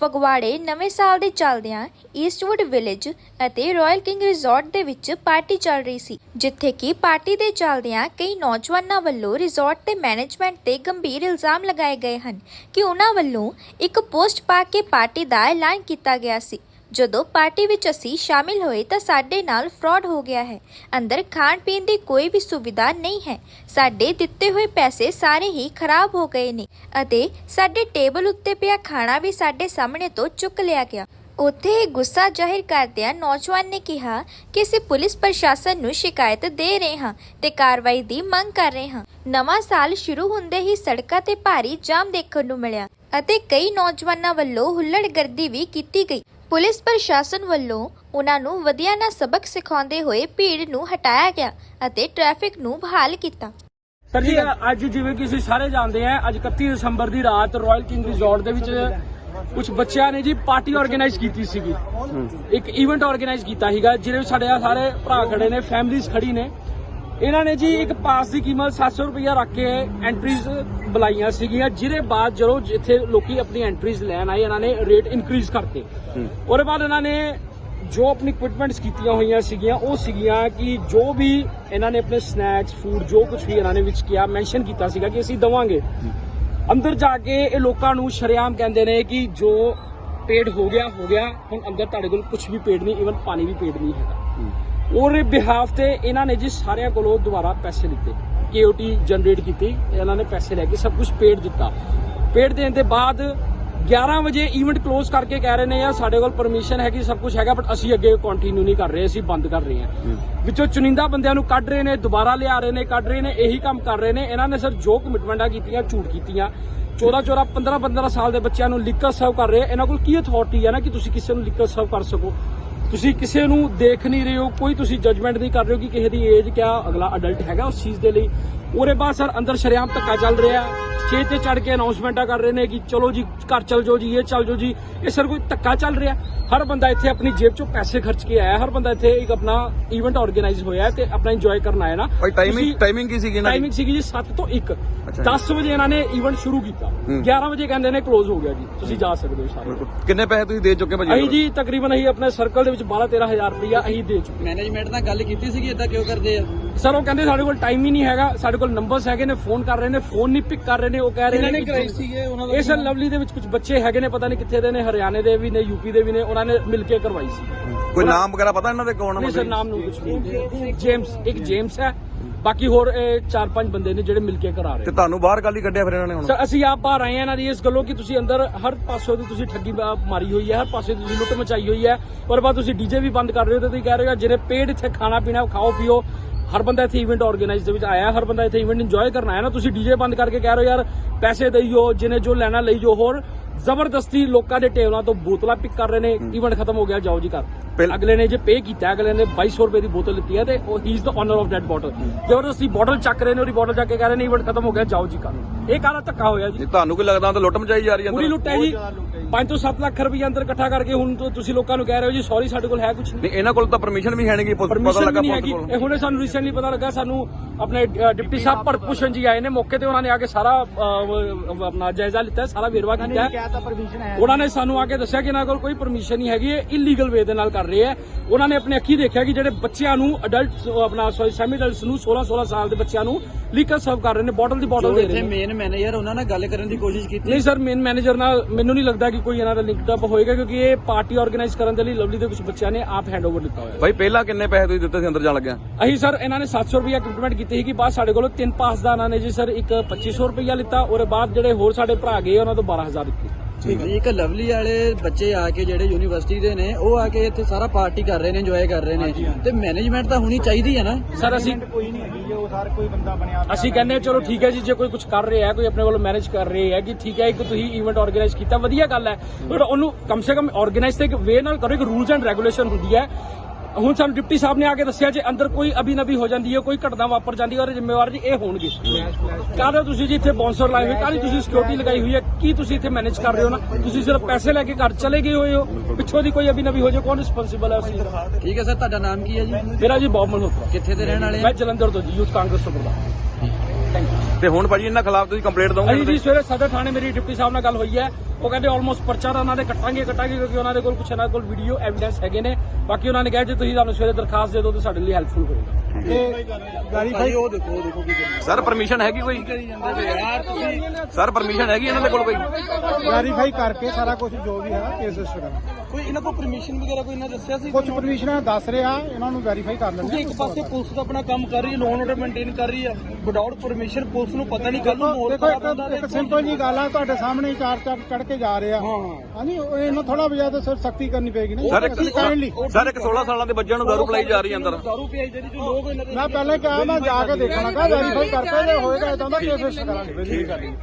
ਫਗਵਾੜੇ ਨਵੇਂ ਸਾਲ ਦੇ ਚੱਲਦਿਆਂ ਈਸਟਵੁੱਡ ਵਿਲੇਜ ਅਤੇ ਰਾਇਲ ਕਿੰਗ ਰਿਜ਼ੋਰਟ ਦੇ ਵਿੱਚ ਪਾਰਟੀ ਚੱਲ ਰਹੀ ਸੀ, ਜਿੱਥੇ ਕਿ ਪਾਰਟੀ ਦੇ ਚੱਲਦਿਆਂ ਕਈ ਨੌਜਵਾਨਾਂ ਵੱਲੋਂ ਰਿਜ਼ੋਰਟ ਤੇ ਮੈਨੇਜਮੈਂਟ ਤੇ ਗੰਭੀਰ ਇਲਜ਼ਾਮ ਲਗਾਏ ਗਏ ਹਨ ਕਿ ਉਹਨਾਂ ਵੱਲੋਂ ਇੱਕ ਪੋਸਟ ਪਾ ਕੇ ਪਾਰਟੀ ਦਾ ਐਲਾਨ ਕੀਤਾ ਗਿਆ ਸੀ। ਜਦੋਂ ਪਾਰਟੀ ਵਿੱਚ ਅਸੀਂ ਸ਼ਾਮਿਲ ਹੋਏ ਤਾਂ ਸਾਡੇ ਨਾਲ ਫਰਾਡ ਹੋ ਗਿਆ ਹੈ। ਅੰਦਰ ਖਾਣ ਪੀਣ ਦੀ ਕੋਈ ਵੀ ਸੁਵਿਧਾ ਨਹੀਂ ਹੈ। ਸਾਡੇ ਦਿੱਤੇ ਹੋਏ ਪੈਸੇ ਸਾਰੇ ਹੀ ਖਰਾਬ ਹੋ ਗਏ ਨੇ ਅਤੇ ਸਾਡੇ ਟੇਬਲ ਉੱਤੇ ਪਿਆ ਖਾਣਾ ਵੀ ਸਾਡੇ ਸਾਹਮਣੇ ਤੋਂ ਚੁੱਕ ਲਿਆ ਗਿਆ। ਉੱਥੇ ਹੀ ਗੁੱਸਾ ਜ਼ਾਹਿਰ ਕਰਦਿਆਂ ਨੌਜਵਾਨ ਨੇ ਕਿਹਾ ਕਿ ਅਸੀਂ ਪੁਲਿਸ ਪ੍ਰਸ਼ਾਸਨ ਨੂੰ ਸ਼ਿਕਾਇਤ ਦੇ ਰਹੇ ਹਾਂ ਤੇ ਕਾਰਵਾਈ ਦੀ ਮੰਗ ਕਰ ਰਹੇ ਹਾਂ। ਨਵਾਂ ਸਾਲ ਸ਼ੁਰੂ ਹੁੰਦੇ ਹੀ ਸੜਕਾਂ ਤੇ ਭਾਰੀ ਜਾਮ ਦੇਖਣ ਨੂੰ ਮਿਲਿਆ ਅਤੇ ਕਈ ਨੌਜਵਾਨਾਂ ਵੱਲੋਂ ਹੁੱਲੜਗਰਦੀ ਵੀ ਕੀਤੀ ਗਈ। ਪੁਲਿਸ ਪ੍ਰਸ਼ਾਸਨ ਵੱਲੋਂ ਉਹਨਾਂ ਨੂੰ ਵਧੀਆ ਨਾ ਸਬਕ ਸਿਖਾਉਂਦੇ ਹੋਏ ਭੀੜ ਨੂੰ ਹਟਾਇਆ ਗਿਆ ਅਤੇ ਟ੍ਰੈਫਿਕ ਨੂੰ ਬਹਾਲ ਕੀਤਾ। ਸਰ ਜੀ ਅੱਜ ਜਿਵੇਂ ਕਿ ਅਸੀਂ ਸਾਰੇ ਜਾਣਦੇ ਆ ਅੱਜ 31 ਦਸੰਬਰ ਦੀ ਰਾਤ ਰਾਇਲ ਕਿੰਗ ਰਿਜ਼ੋਰਟ ਦੇ ਵਿੱਚ ਕੁਝ ਬੱਚਿਆਂ ਨੇ ਜੀ ਪਾਰਟੀ ਆਰਗੇਨਾਈਜ਼ ਕੀਤੀ ਸੀਗੀ। ਇੱਕ ਇਵੈਂਟ ਆਰਗੇਨਾਈਜ਼ ਕੀਤਾ ਸੀਗਾ ਜਿਹਦੇ ਵਿੱਚ ਸਾਡੇ ਆਹ ਸਾਰੇ ਭਰਾ ਖੜੇ ਨੇ ਫੈਮਿਲੀਜ਼ ਖੜੀ ਨੇ। ਇਹਨਾਂ ਨੇ ਜੀ ਇੱਕ ਪਾਸ ਦੀ ਕੀਮਤ 700 ਰੁਪਇਆ ਰੱਖ ਕੇ ਐਂਟਰੀਜ਼ ਬੁਲਾਈਆਂ ਸੀਗੀਆਂ ਜਿਹਦੇ ਬਾਅਦ ਜਦੋਂ ਜਿੱਥੇ ਲੋਕੀ ਆਪਣੀ ਐਂਟਰੀਜ਼ ਲੈਣ ਆਏ ਇਹਨਾਂ ਨੇ ਰੇਟ ਇਨਕਰੀਜ਼ ਕਰਤੇ। ਉਹਦੇ ਬਾਅਦ ਇਹਨਾਂ ਨੇ ਜੋ ਆਪਣੀ ਇਕਵਿਪਮੈਂਟਸ ਕੀਤੀਆਂ ਹੋਈਆਂ ਸੀਗੀਆਂ ਉਹ ਸੀਗੀਆਂ ਕਿ ਜੋ ਵੀ ਇਹਨਾਂ ਨੇ ਆਪਣੇ ਸਨੈਕਸ ਫੂਡ ਜੋ ਕੁਝ ਵੀ ਇਹਨਾਂ ਨੇ ਵਿੱਚ ਕਿਹਾ ਮੈਂਸ਼ਨ ਕੀਤਾ ਸੀਗਾ ਕਿ ਅਸੀਂ ਦਵਾਂਗੇ। ਅੰਦਰ ਜਾ ਕੇ ਇਹ ਲੋਕਾਂ ਨੂੰ ਸ਼ਰੇਆਮ ਕਹਿੰਦੇ ਨੇ ਕਿ ਜੋ ਪੇਡ ਹੋ ਗਿਆ ਹੋ ਗਿਆ ਹੁਣ ਅੰਦਰ ਤੁਹਾਡੇ ਕੋਲ ਕੁਝ ਵੀ ਪੇਡ ਨਹੀਂ ਇਵਨ ਪਾਣੀ ਵੀ ਪੇਡ ਨਹੀਂ ਹੈਗਾ। ਉਹਦੇ ਬਿਹਾਫ ਤੇ ਇਹਨਾਂ ਨੇ ਜੀ ਸਾਰਿਆਂ ਕੋਲੋਂ ਦੁਬਾਰਾ ਪੈਸੇ ਲਿੱਤੇ। ਕੇਓਟੀ ਜਨਰੇਟ ਕੀਤੀ ਇਹਨਾਂ ਨੇ ਪੈਸੇ ਲੈ ਕੇ ਸਭ ਕੁਝ ਪੇਡ ਦਿੱਤਾ। ਪੇਡ ਦੇਣ ਦੇ ਬਾਅਦ 11 ਵਜੇ ਇਵੈਂਟ ਕਲੋਜ਼ ਕਰਕੇ ਕਹਿ ਰਹੇ ਨੇ ਯਾਰ ਸਾਡੇ ਕੋਲ ਪਰਮਿਸ਼ਨ ਹੈਗੀ ਸਭ ਕੁਝ ਹੈਗਾ ਬਟ ਅਸੀਂ ਅੱਗੇ ਕੰਟੀਨਿਊ ਨਹੀਂ ਕਰ ਰਹੇ ਅਸੀਂ ਬੰਦ ਕਰ ਰਹੇ ਹਾਂ। ਵਿੱਚੋਂ ਚੁਣਿੰਦਾ ਬੰਦਿਆਂ ਨੂੰ ਕੱਢ ਰਹੇ ਨੇ ਦੁਬਾਰਾ ਲਿਆ ਰਹੇ ਨੇ ਕੱਢ ਰਹੇ ਨੇ ਇਹੀ ਕੰਮ ਕਰ ਰਹੇ ਨੇ। ਇਹਨਾਂ ਨੇ ਸਰ ਜੋ ਕਮਿਟਮੈਂਟਾਂ ਕੀਤੀਆਂ ਝੂਠ ਕੀਤੀਆਂ। 14 14 15 15 ਸਾਲ ਦੇ ਬੱਚਿਆਂ ਨੂੰ ਲਿਕਰ ਸਰਵ ਕਰ ਰਹੇ ਆ। ਇਹਨਾਂ ਕੋਲ ਕੀ ਅਥਾਰਟੀ ਹੈ ਨਾ ਕਿ ਤੁਸੀਂ ਕਿਸੇ ਨੂੰ ਲਿਕਰ ਸਰਵ ਕਰ ਸਕੋ? ਤੁਸੀਂ ਕਿਸੇ ਨੂੰ ਦੇਖ ਨਹੀਂ ਰਹੇ ਹੋ ਕੋਈ ਤੁਸੀਂ ਜਜਮੈਂਟ ਨਹੀਂ ਕਰ ਰਹੇ ਹੋ ਕਿ ਕਿਸੇ ਦੀ ਏਜ ਕਿਆ ਅਗਲਾ ਅਡਲਟ ਹੈਗਾ ਉਸ ਚੀਜ਼ ਦੇ ਲਈ। ਉਹਦੇ ਬਾਅਦ ਸਰ ਅੰਦਰ ਸ਼ਰੇਆਮ ਧੱਕਾ ਚੱਲ ਰਿਹਾ ਸਟੇਜ ਤੇ ਚੜ ਕੇ ਅਨਾਉਂਸਮੈਂਟਾਂ ਕਰ ਰਹੇ ਨੇ ਕਿ ਚਲੋ ਜੀ ਘਰ ਚਲ ਜਾਓ ਜੀ ਇਹ ਚੱਲ ਜਾਓ ਜੀ। ਇਹ ਸਰ ਕੋਈ ਧੱਕਾ ਚੱਲ ਰਿਹਾ। ਹਰ ਬੰਦਾ ਇੱਥੇ ਆਪਣੀ ਜੇਬ ਚੋਂ ਪੈਸੇ ਖਰਚ ਕੇ ਆਇਆ ਹਰ ਬੰਦਾ ਇੱਥੇ ਇੱਕ ਆਪਣਾ ਇਵੈਂਟ ਆਰਗੇਨਾਈਜ਼ ਹੋਇਆ ਤੇ ਆਪਣਾ ਇੰਜੋਏ ਕਰਨ ਆਇਆ ਨਾ। ਭਾਈ ਟਾਈਮਿੰਗ ਟਾਈਮਿੰਗ ਕੀ ਸੀਗੀ ਟਾਈਮਿੰਗ ਸੀਗੀ ਜੀ 7 ਤੋਂ 1 ਅੱਛਾ। 10 ਵਜੇ ਇਹਨਾਂ ਨੇ ਇਵੈਂਟ ਸ਼ੁਰੂ ਕੀਤਾ। ਹੂੰ। 11 ਵਜੇ ਕਹਿੰਦੇ ਨੇ ਕਲੋਜ਼ ਹੋ ਗਿਆ ਜੀ। ਤੁਸੀਂ ਜਾ ਸਕਦੇ ਹੋ ਸਾਰੇ। ਕਿੰਨੇ ਪੈਸੇ ਤੁਸੀਂ ਦੇ ਚੁੱਕੇ ਭਾਜੀ ਅਸੀਂ ਜੀ ਤਕਰੀਬਨ ਅਸੀਂ ਆਪਣੇ ਸਰਕਲ ਦੇ ਵਿੱਚ 12 13000 ਰੁਪਇਆ ਅਸੀਂ ਦੇ ਚੁੱਕੇ ਮੈਨੇਜਮੈਂਟ ਨਾਲ ਗੱਲ ਕੀਤੀ ਸੀਗੀ ਇਦਾਂ ਕਿਉਂ ਕਰਦੇ ਆ? ਸਰ ਉਹ ਕਹਿੰਦੇ ਸਾਡੇ ਕੋਲ ਟਾਈਮ ਹੀ ਨਹੀਂ ਹੈਗਾ ਸਾਡੇ ਕੋਲ ਨੰਬਰਸ ਹੈਗੇ ਨੇ ਫੋਨ ਕਰ ਰਹੇ ਨੇ ਫੋਨ ਨਹੀਂ ਪਿਕ ਕਰ ਰਹੇ ਨੇ ਉਹ ਕਹਿ ਰਹੇ ਨੇ ਕਿ ਸੀਗੇ? ਉਹਨਾਂ ਇਹ ਸਰ ਲਵਲੀ ਦੇ ਵਿੱਚ ਕੁਝ ਬੱਚੇ ਹੈਗੇ ਨੇ ਪਤਾ ਨਹੀਂ ਕਿੱਥੇ ਦੇ ਨੇ ਹਰਿਆਣੇ ਦੇ ਵੀ ਨੇ ਯੂਪੀ ਦੇ ਵੀ ਨੇ ਉਹਨਾਂ ਨੇ ਮਿਲ ਕੇ ਕਰਵਾਈ ਸੀ। ਕੋਈ ਨਾਮ ਵਗੈਰਾ ਪਤਾ ਇਹਨਾਂ ਦੇ ਕੌਣ ਆ ਨਹੀਂ ਸਰ ਨਾਮ ਨੂੰ ਕੁਝ ਨਹੀਂ ਜੇਮਸ ਇੱਕ ਜੇਮਸ ਹੈ। ਬਾਕੀ ਹੋਰ ਇਹ ਚਾਰ ਪੰਜ ਬੰਦੇ ਨੇ ਜਿਹੜੇ ਮਿਲ ਕੇ ਕਰਾ ਰਹੇ ਤੇ। ਤੁਹਾਨੂੰ ਬਾਹਰ ਕੱਲ ਹੀ ਕੱਢਿਆ ਫਿਰ ਇਹਨਾਂ ਨੇ ਹੁਣ? ਸਰ ਅਸੀਂ ਆਪ ਬਾਹਰ ਆਏ ਹਾਂ ਇਹਨਾਂ ਦੀ ਇਸ ਗੱਲੋਂ ਕਿ ਤੁਸੀਂ ਅੰਦਰ ਹਰ ਪਾਸੋਂ ਦੀ ਤੁਸੀਂ ਠੱਗੀ ਮਾਰੀ ਹੋਈ ਹੈ ਹਰ ਪਾਸੇ ਤੁਸੀਂ ਲੁੱਟ ਮਚਾਈ ਹੋਈ ਹੈ। ਪਰ ਬਾਅਦ ਤੁਸੀਂ ਡੀਜੇ ਵੀ ਬੰਦ ਕਰ ਰਹੇ ਹੋ ਤੇ ਤੁਸੀਂ ਕਹਿ ਰਹੇ ਹੋ ਜਿਹਨੇ ਪੇਡ ਇੱਥੇ ਖਾਣਾ ਪੀਣਾ ਖਾਓ ਪੀਓ ਹਰ ਬੰਦਾ ਇੱਥੇ ਇਵੈਂਟ ਆਰਗੇਨਾਈਜ਼ ਦੇ ਵਿੱਚ ਆਇਆ ਹਰ ਬੰਦਾ ਇੱਥੇ ਇਵੈਂਟ ਇੰਜੋਏ ਕਰਨ ਆਇਆ ਨਾ ਤੁਸੀਂ ਡੀਜੇ ਬੰਦ ਕਰਕੇ ਕਹਿ ਰਹੇ ਹੋ ਯਾਰ ਪੈਸੇ ਦਈਓ ਜਿਹਨੇ ਜੋ ਲੈਣਾ ਲਈ ਜੋ ਹੋਰ ਜ਼ਬਰਦਸਤੀ ਲੋਕਾਂ ਦੇ ਟੇਬਲਾਂ ਤੋਂ ਬੋਤਲਾਂ ਪਿਕ ਕਰ ਰਹੇ ਨੇ ਇਵੈਂਟ ਖਤਮ ਹੋ ਗਿਆ ਜਾਓ ਜੀ ਘਰ। ਅਗਲੇ ਨੇ ਜੇ ਪੇ ਕੀਤਾ ਅਗਲੇ ਨੇ 2200 ਰੁਪਏ ਦੀ ਬੋਤਲ ਲਿੱਤੀ ਹੈ ਤੇ ਉਹ he is the owner of that bottle ਜ਼ਬਰਦਸਤੀ ਬੋਟਲ ਚੱਕ ਰਹੇ ਨੇ ਉਹਦੀ ਬੋਟਲ ਚੱਕ ਕੇ ਕਹਿ ਰਹੇ ਨੇ ਇਵੈਂਟ ਖਤਮ ਹੋ ਗਿਆ ਜਾਓ ਜੀ ਘਰ। ਇਹ ਕਾਹਦਾ ਧੱਕਾ ਹੋਇਆ ਜੀ? ਜੇ ਤੁਹਾਨੂੰ ਕੋਈ ਲੱਗਦਾ ਤਾਂ ਲੁੱਟ ਮਚਾਈ ਜਾ ਰਹੀ ਹੈ ਪੂਰੀ ਲੁੱਟ ਹੈ ਜੀ। 5 ਤੋਂ 7 ਲੱਖ ਰੁਪਏ ਅੰਦਰ ਇਕੱਠਾ ਕਰਕੇ ਹੁਣ ਤੋਂ ਤੁਸੀਂ ਲੋਕਾਂ ਨੂੰ ਕਹਿ ਰਹੇ ਹੋ ਜੀ ਸੌਰੀ ਸਾਡੇ ਕੋਲ ਹੈ ਕੁਝ ਨਹੀਂ। ਨਹੀਂ ਇਹਨਾਂ ਕੋਲ ਤਾਂ ਪਰਮਿਸ਼ਨ ਵੀ ਹੈ ਨਹੀਂ ਪਤਾ ਪਰਮਿਸ਼ਨ ਲੱਗਾ ਨਹੀਂ ਪੁਲਿਸ ਹੈਗੀ। ਕੋਲ। ਇਹ ਹੁਣੇ ਸਾਨੂੰ ਰੀਸੈਂਟਲੀ ਪਤਾ ਲੱਗਾ ਸਾਨੂੰ ਆਪਣੇ ਅ, ਡਿਪਟੀ ਸਾਹਿਬ ਭਰਪੂਸ਼ਨ ਜੀ ਆਏ ਨੇ ਮੌਕੇ ਤੇ ਉਹਨਾਂ ਨੇ ਆ ਕੇ ਸਾਰਾ ਅ, ਆਪਣਾ ਜਾਇਜ਼ਾ ਲਿੱਤਾ ਹੈ, ਸਾਰਾ ਵੇਰਵਾ ਕੀਤਾ। ਹੈ ਪਰਮਿਸ਼ਨ ਹੈ। ਉਹਨਾਂ ਨੇ ਸਾਨੂੰ ਆ ਕੇ ਦੱਸਿਆ ਕਿ ਇਹਨਾਂ ਕੋਲ ਕੋਈ ਪਰਮਿਸ਼ਨ ਨਹੀਂ ਹੈਗੀ ਇਹ ਇਲੀਗਲ ਵੇ ਦੇ ਨਾਲ ਕਰ ਰਹੇ ਆ ਉਹਨਾਂ ਨੇ ਆਪਣੇ ਅੱਖੀ ਦੇਖਿਆ ਕਿ ਜਿਹੜੇ ਬੱਚਿਆਂ ਨੂੰ ਅਡਲਟ ਆਪਣਾ ਸੌਰੀ ਸੈਮੀ ਅਡਲਟਸ ਨੂੰ 16 16 ਸਾਲ ਦੇ ਬੱਚਿਆਂ ਨੂੰ ਲੀਕਰ ਸਰਵ ਕਰ ਰਹੇ ਨੇ ਬੋਟਲ ਦੀ ਬੋਟਲ ਦੇ ਇੱਥੇ ਰਹੇ ਨੇ। ਮੇਨ ਮੈਨੇਜਰ ਉਹਨਾਂ ਨਾਲ ਗੱਲ ਕਰਨ ਦੀ ਕੋਸ਼ਿਸ਼ ਕੀਤੀ। ਨਹੀਂ ਸਰ ਮੇਨ ਮੈਨੇਜਰ ਨਾਲ ਮੈਨੂੰ ਨਹੀਂ ਲੱਗਦਾ ਕਿ ਕੋਈ ਇਹਨਾਂ ਦਾ ਲਿੰਕਡ ਅਪ ਹੋਏਗਾ ਕਿਉਂਕਿ ਇਹ ਪਾਰਟੀ ਆਰਗੇਨਾਈਜ਼ ਕਰਨ ਦੇ ਲਈ ਲਵਲੀ ਦੇ ਕੁਝ ਬੱਚਿਆਂ ਨੇ ਆਪ ਹੈਂਡਓਵਰ ਲਿੱਤਾ ਹੋਇਆ ਭਾਈ ਪਹਿਲਾਂ ਕਿੰਨੇ ਪੈਸੇ ਤੁਸੀਂ ਦਿੱਤੇ ਸੀ ਅੰਦਰ ਜਾਣ ਲੱਗਿਆ? ਅਸੀਂ ਸਰ ਇਹਨਾਂ ਨੇ 700 ਰੁਪਇਆ ਕਮਿਟਮੈਂਟ ਕੀਤੀ ਸੀ ਕਿ ਬਾਅਦ ਸਾਡੇ ਕੋਲੋਂ ਤਿੰਨ ਪਾਸ ਦਾ ਇਹਨਾਂ ਨੇ ਜੀ ਸਰ ਇੱਕ 2500 ਰੁਪਇਆ ਲਿੱਤਾ ਔਰ ਬਾਅਦ ਜਿਹੜੇ ਹੋਰ ਸਾਡੇ ਭਰਾ ਗਏ ਉਹਨਾਂ ਤੋਂ 12000 ਦਿੱਤੀ। ਇੱਕ ਲਵਲੀ ਵਾਲੇ ਬੱਚੇ ਆ ਕੇ ਜਿਹੜੇ ਯੂਨੀਵਰਸਿਟੀ ਦੇ ਨੇ ਉਹ ਆ ਕੇ ਇੱਥੇ ਸਾਰਾ ਪਾਰਟੀ ਕਰ ਰਹੇ ਨੇ ਇੰਜੋਏ ਕਰ ਰਹੇ ਨੇ। ਤੇ ਮੈਨੇਜਮੈਂਟ ਤਾਂ ਹੋਣੀ ਚਾਹੀਦੀ ਹੈ ਨਾ? ਸਰ ਅਸੀਂ ਕੋਈ ਨਹੀਂ ਹੈਗੀ ਜੋ ਹਰ ਕੋਈ ਬੰਦਾ ਬਣਿਆ ਅਸੀਂ ਕਹਿੰਦੇ ਹਾਂ, ਚਲੋ ਠੀਕ ਹੈ ਜੀ ਜੇ ਕੋਈ ਕੁਝ ਕਰ ਰਿਹਾ ਹੈ ਕੋਈ ਆਪਣੇ ਵੱਲੋਂ ਮੈਨੇਜ ਕਰ ਰਿਹਾ ਹੈ ਕਿ ਠੀਕ ਹੈ ਇੱਕ ਤੁਸੀਂ ਇਵੈਂਟ ਆਰਗੇਨਾਈਜ਼ ਕੀਤਾ ਵਧੀਆ ਗੱਲ ਹੈ। ਪਰ ਉਹਨੂੰ ਕਮ ਸੇ ਕਮ ਆਰਗੇਨਾਈਜ਼ ਤੇ ਇੱਕ ਵੇ ਨਾਲ ਕਰੋ ਇੱਕ ਰੂਲਸ ਐਂਡ ਰੈਗੂਲੇਸ਼ਨ ਹੁੰਦੀ ਹੈ। ਹੁਣ ਸਾਨੂੰ ਡਿਪਟੀ ਸਾਹਿਬ ਨੇ ਆ ਕੇ ਦੱਸਿਆ ਜੇ ਅੰਦਰ ਕੋਈ ਅਬੀ ਨਬੀ ਹੋ ਜਾਂਦੀ ਹੈ ਕੋਈ ਘਟਨਾ ਵਾਪਰ ਜਾਂਦੀ ਹੈ ਔਰ ਜ਼ਿੰਮੇਵਾਰ ਜੀ ਇਹ ਹੋਣਗੇ। ਕਾਹਦਾ ਤੁਸੀਂ ਜੀ ਇੱਥੇ ਬੌਂਸਰ ਲਾਏ ਹੋਏ ਕਾਹਦੀ ਤੁਸੀਂ ਸਿਕਿਉਰਿਟੀ ਲਗਾਈ ਹੋਈ ਹੈ ਕੀ ਤੁਸੀਂ ਇੱਥੇ ਮੈਨੇਜ ਕਰ ਰਹੇ ਹੋ ਨਾ? ਤੁਸੀਂ ਸਿਰਫ ਪੈਸੇ ਲੈ ਕੇ ਘਰ ਚਲੇ ਗਏ ਹੋਏ ਹੋ ਪਿੱਛੋਂ ਦੀ ਕੋਈ ਅਬੀ ਨਬੀ ਹੋ ਜਾਏ ਕੌਣ ਰਿਸਪੌਂਸਿਬਲ ਹੈ ਉਸ ਚੀਜ਼ ਦਾ ਠੀਕ ਹੈ ਸਰ ਤੁਹਾਡਾ ਨਾਮ ਕੀ ਹੈ ਜੀ? ਮੇਰਾ ਜੀ ਬੌਬ ਮਲਹੋਤਰਾ। ਕਿੱਥੇ ਦੇ ਰਹਿਣ ਵਾਲੇ ਆ? ਮੈਂ ਜਲੰਧਰ ਤੋਂ ਜੀ ਯੂਥ ਕਾਂਗਰਸ ਤੋਂ ਪ੍ਰਧਾਨ ਤੇ ਹੁਣ ਭਾਜੀ ਇਹਨਾਂ ਖਿਲਾਫ ਤੁਸੀਂ ਕੰਪਲੇਂਟ ਅਜੀ ਦੋਗੇ ਜੀ ਸਵੇਰੇ ਸਦਰ ਥਾਣੇ ਮੇਰੀ ਡਿਪਟੀ ਸਾਹਿਬ ਨਾਲ ਗੱਲ ਹੋਈ ਹੈ। ਉਹ ਕਹਿੰਦੇ ਆਲਮੋਸਟ ਪਰਚਾ ਤਾਂ ਉਹਨਾਂ ਦੇ ਕੱਟਾਂਗੇ ਕੱਟਾਂਗੇ ਕਿਉਂਕਿ ਉਹਨਾਂ ਦੇ ਕੋਲ ਕੁਛ ਇਹਨਾਂ ਕੋਲ ਵੀਡੀਓ ਐਵੀਡੈਂਸ ਹੈਗੇ ਨੇ। ਬਾਕੀ ਉਹਨਾਂ ਨੇ ਕਿਹਾ ਜੇ ਤੁਸੀਂ ਸਾਨੂੰ ਸਵੇਰੇ ਦਰਖਾਸਤ ਦੇ ਦਿਓ ਤਾਂ ਸਾਡੇ ਲਈ ਹੈਲਪਫੁਲ ਹੋਏਗਾ ਵੈਰੀਫਾਈ ਉਹ ਦੇਖੋ ਉਹ ਦੇਖੋ ਕੀ ਸਰ ਪਰਮਿਸ਼ਨ ਹੈਗੀ ਕੋਈ? ਸਰ ਪਰਮਿਸ਼ਨ ਹੈਗੀ ਇਹਨਾਂ ਦੇ ਕੋਲ ਕੋਈ? ਵੈਰੀਫਾਈ ਕਰਕੇ ਸਾਰਾ ਕੁਝ ਜੋ ਵੀ ਹੈ ਕੇਸ ਰਜਿਸਟਰ ਕਰਨਾ ਕੋਈ ਇਹਨਾਂ ਕੋਲ ਪਰਮਿਸ਼ਨ ਵਗੈਰਾ ਕੋਈ ਇਹਨਾਂ ਦੱਸਿਆ ਸੀ? ਕੁਝ ਪਰਮਿਸ਼ਨਾਂ ਦੱਸ ਰਿਹਾ ਇਹਨਾਂ ਨੂੰ ਵੈਰੀਫਾਈ ਕਰ ਲੈਂਦੇ ਇੱਕ ਪਾਸੇ ਪੁਲਿਸ ਤਾਂ ਆਪਣਾ ਕੰਮ ਕਰ ਰਹੀ ਹੈ ਲੋਨ ਆਰਡਰ ਮੇਨਟੇਨ ਕਰ ਰਹੀ ਹੈ। ਵਿਦਆਊਟ ਪਰਮਿਸ਼ਨ ਪੁਲਿਸ ਨੂੰ ਪਤਾ ਨਹੀਂ ਕੱਲ ਨੂੰ ਮੋੜ ਦੇਖੋ ਇੱਕ ਇੱਕ ਸਿੰਪਲ ਜੀ ਗੱਲ ਆ ਤੁਹਾਡੇ ਸਾਹਮਣੇ ਹੀ ਚਾਰ ਚਾਰ ਚੜ ਕੇ ਜਾ ਰਿਹਾ ਹਾਂਜੀ ਉਹ ਇਹਨਾਂ ਥੋੜਾ ਜ਼ਿਆਦਾ ਸਰ ਸਖਤੀ ਕਰਨੀ ਪਏਗੀ ਨਾ ਸਰ ਇੱਕ ਕਾਈਂਡਲੀ ਸਰ ਇੱਕ 16 ਸਾਲਾਂ ਦੇ ਬੱਚਿਆਂ ਨੂੰ ਦਾਰੂ ਪਲਾਈ ਜਾ ਰਹੀ ਹੈ ਅੰਦਰ। ਦਾਰੂ ਪਿਆਈ ਜਿਹੜੀ ਜੋ ਲੋਕ ਇਹਨਾਂ ਦੇ ਮੈਂ ਪਹਿਲਾਂ ਕਿਹਾ ਮੈਂ ਜਾ ਕੇ ਦੇਖਣਾ ਕਾ ਵੈਰੀਫਾਈ ਕਰਕੇ ਜੇ ਹੋਏਗਾ ਇਦਾਂ ਦਾ ਕੇਸ ਰਜਿਸਟਰ ਕਰਾਂਗੇ।